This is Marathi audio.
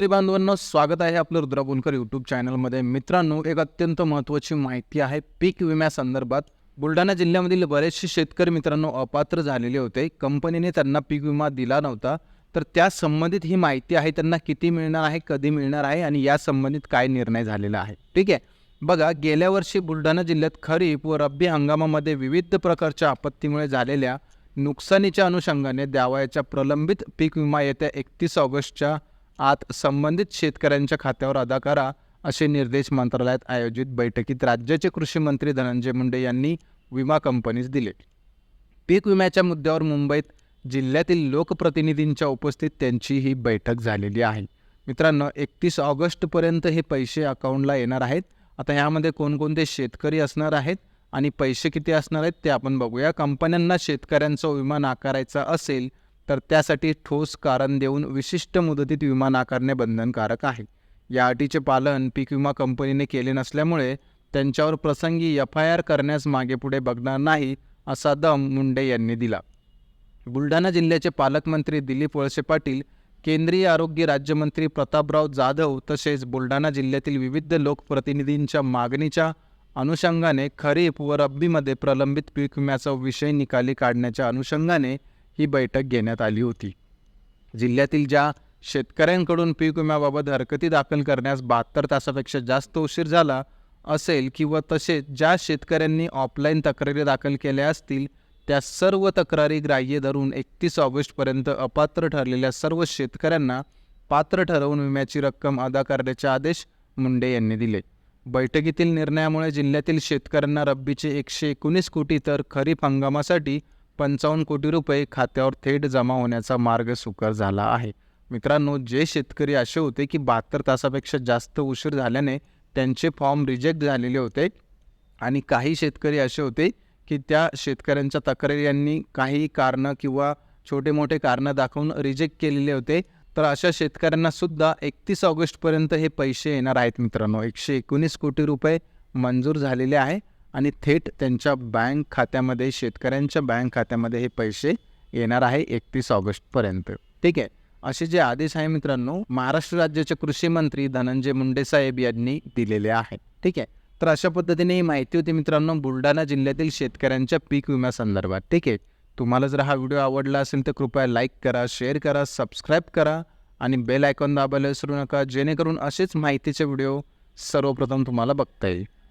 बांधवांना बांधवांनो स्वागत आहे आपलं रुद्रा यूट्यूब चॅनलमध्ये मित्रांनो एक अत्यंत महत्त्वाची माहिती आहे पीक विम्यासंदर्भात बुलढाणा जिल्ह्यामधील बरेचसे शेतकरी मित्रांनो अपात्र झालेले होते. कंपनीने त्यांना पीक विमा दिला नव्हता. तर त्या संबंधित ही माहिती आहे त्यांना किती मिळणार आहे कधी मिळणार आहे आणि या संबंधित काय निर्णय झालेला आहे? ठीक आहे. बघा गेल्या वर्षी बुलढाणा जिल्ह्यात खरीप व रब्बी हंगामामध्ये विविध प्रकारच्या आपत्तीमुळे झालेल्या नुकसानीच्या अनुषंगाने द्यावयाच्या प्रलंबित पीक विमा येत्या एकतीस ऑगस्टच्या आत संबंधित शेतकऱ्यांच्या खात्यावर अदा करा असे निर्देश मंत्रालयात आयोजित बैठकीत राज्याचे कृषी मंत्री धनंजय मुंडे यांनी विमा कंपनीस दिले. पीक विम्याच्या मुद्द्यावर मुंबईत जिल्ह्यातील लोकप्रतिनिधींच्या उपस्थित त्यांची ही बैठक झालेली आहे. मित्रांनो एकतीस ऑगस्टपर्यंत हे पैसे अकाउंटला येणार आहेत. आता यामध्ये कोणकोणते शेतकरी असणार आहेत आणि पैसे किती असणार आहेत ते आपण बघूया. कंपन्यांना शेतकऱ्यांचा विमा नाकारायचा असेल तर त्यासाठी ठोस कारण देऊन विशिष्ट मुदतीत विमा नाकारणे बंधनकारक आहे. या अटीचे पालन पीक विमा कंपनीने केले नसल्यामुळे त्यांच्यावर प्रसंगी एफ आय आर करण्यास मागेपुढे बघणार नाही असा दम मुंडे यांनी दिला. बुलढाणा जिल्ह्याचे पालकमंत्री दिलीप वळसे पाटील केंद्रीय आरोग्य राज्यमंत्री प्रतापराव जाधव तसेच बुलढाणा जिल्ह्यातील विविध लोकप्रतिनिधींच्या मागणीच्या अनुषंगाने खरीप व रब्बीमध्ये प्रलंबित पीक विम्याचा विषय निकाली काढण्याच्या अनुषंगाने ही बैठक घेण्यात आली होती. जिल्ह्यातील ज्या शेतकऱ्यांकडून पीक विम्याबाबत हरकती दाखल करण्यास बहात्तर तासापेक्षा जास्त उशीर झाला असेल किंवा तसेच ज्या शेतकऱ्यांनी ऑफलाईन तक्रारी दाखल केल्या असतील त्या सर्व तक्रारी ग्राह्य धरून एकतीस ऑगस्टपर्यंत अपात्र ठरलेल्या सर्व शेतकऱ्यांना पात्र ठरवून विम्याची रक्कम अदा करण्याचे आदेश मुंडे यांनी दिले. बैठकीतील निर्णयामुळे जिल्ह्यातील शेतकऱ्यांना रब्बीचे एकशे एकोणीस कोटी तर खरीप हंगामासाठी पंचावन्न कोटी रुपये खात्यावर थेट जमा होण्याचा मार्ग सुकर झाला आहे. मित्रांनो जे शेतकरी असे होते की बहात्तर तासापेक्षा जास्त उशीर झाल्याने त्यांचे फॉर्म रिजेक्ट झालेले होते आणि काही शेतकरी असे होते की त्या शेतकऱ्यांच्या तक्रारी यांनी काही कारणं किंवा छोटे मोठे कारणं दाखवून रिजेक्ट केलेले होते. तर अशा शेतकऱ्यांना सुद्धा एकतीस ऑगस्टपर्यंत हे पैसे येणार आहेत मित्रांनो. एकशे एकोणीस कोटी रुपये मंजूर झालेले आहे. आणि थेट त्यांच्या बँक खात्यामध्ये शेतकऱ्यांच्या बँक खात्यामध्ये हे पैसे येणार आहे एकतीस ऑगस्टपर्यंत ठीक आहे? असे जे आदेश आहे मित्रांनो महाराष्ट्र राज्याचे कृषी मंत्री धनंजय मुंडे साहेब यांनी दिलेले आहेत. ठीक आहे? तर अशा पद्धतीने ही माहिती होती मित्रांनो बुलढाणा जिल्ह्यातील शेतकऱ्यांच्या पीक विम्यासंदर्भात ठीक आहे? तुम्हाला जर हा व्हिडिओ आवडला असेल तर कृपया लाईक करा शेअर करा सबस्क्राईब करा आणि बेल आयकॉन दाबायला विसरू नका जेणेकरून असेच माहितीचे व्हिडिओ सर्वप्रथम तुम्हाला बघता येईल.